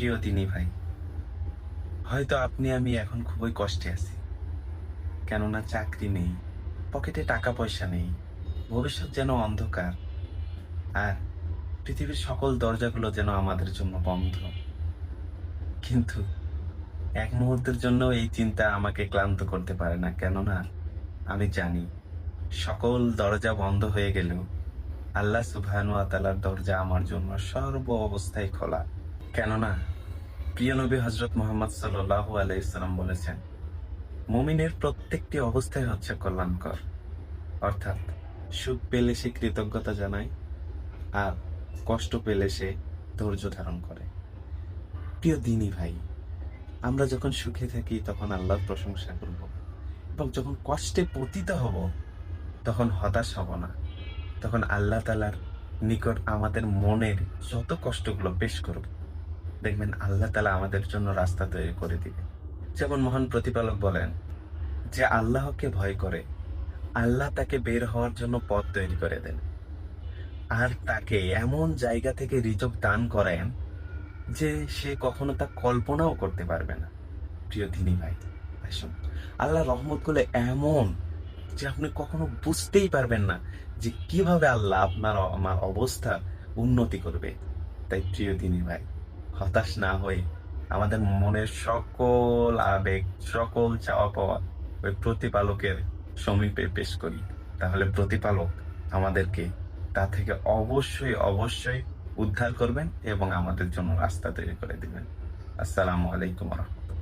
প্রিয় তিনি ভাই, হয়তো আপনি, আমি এখন খুবই কষ্টে আছি। কেননা চাকরি নেই, পকেটে টাকা পয়সা নেই, ভবিষ্যৎ যেন অন্ধকার, আর পৃথিবীর সকল দরজাগুলো যেন আমাদের জন্য বন্ধ। কিন্তু এক মুহূর্তের জন্য এই চিন্তা আমাকে ক্লান্ত করতে পারে না, কেননা আমি জানি সকল দরজা বন্ধ হয়ে গেলেও আল্লাহ সুবহানু তালার দরজা আমার জন্য সর্ব অবস্থায় খোলা। কেননা প্রিয় নবী হজরত মোহাম্মদ সাল্লাহু আলাইসাল্লাম বলেছেন, মুমিনের প্রত্যেকটি অবস্থায় হচ্ছে কল্যাণকর। অর্থাৎ সুখ পেলে সে কৃতজ্ঞতা জানায় আর কষ্ট পেলে সে ধৈর্য ধারণ করে। প্রিয় দিনী ভাই, আমরা যখন সুখে থাকি তখন আল্লাহর প্রশংসা করব এবং যখন কষ্টে পতিত হব তখন হতাশ হব না। তখন আল্লাহ তালার নিকট আমাদের মনের যত কষ্টগুলো পেশ করব দেখবেন আল্লাহ তালা আমাদের জন্য রাস্তা তৈরি করে দিবে যেমন মহান প্রতিপালক বলেন যে আল্লাহকে ভয় করে, আল্লাহ তাকে বের হওয়ার জন্য পথ তৈরি করে দেন। আর তাকে এমন জায়গা থেকে রিজক দান করেন যে সে কখনো তা কল্পনাও করতে পারবে না। প্রিয় দিনী ভাই আসুন আল্লাহ রহমতগুলো এমন যে আপনি কখনো বুঝতেই পারবেন না যে কীভাবে আল্লাহ আপনার, আমার অবস্থা উন্নতি করবে। তাই প্রিয় দিনী ভাই হতাশ না হয়ে আমাদের মনের সকল আবেগ, সকল চাওয়া পাওয়া ওই প্রতিপালকের সমীপে পেশ করি। তাহলে প্রতিপালক আমাদেরকে তা থেকে অবশ্যই অবশ্যই উদ্ধার করবেন এবং আমাদের জন্য রাস্তা তৈরি করে দিবেন। আসসালামু আলাইকুম রহমতুল্লাহ।